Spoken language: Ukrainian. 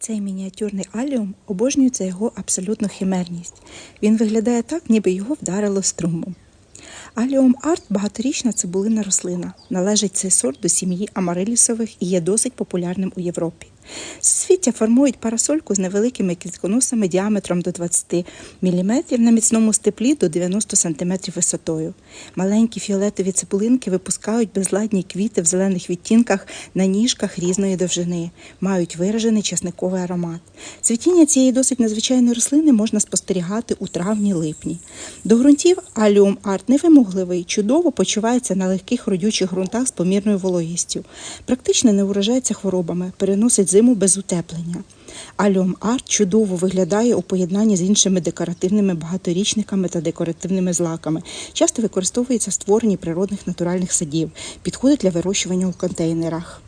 Цей мініатюрний аліум обожнюється його абсолютну химерність. Він виглядає так, ніби його вдарило струмом. Аліум арт багаторічна цибулина рослина. Належить цей сорт до сім'ї амарилісових і є досить популярним у Європі. Суцвіття формують парасольку з невеликими квітконосами діаметром до 20 мм на міцному степлі до 90 см висотою. Маленькі фіолетові цибулинки випускають безладні квіти в зелених відтінках на ніжках різної довжини, мають виражений часниковий аромат. Цвітіння цієї досить незвичайної рослини можна спостерігати у травні-липні. До ґрунтів аліум арт невимогливий, чудово почувається на легких родючих ґрунтах з помірною вологістю. Практично не уражається хворобами, переносить зиму без утеплення. Альом арт чудово виглядає у поєднанні з іншими декоративними багаторічниками та декоративними злаками. Часто використовується в природних натуральних садів, підходить для вирощування у контейнерах.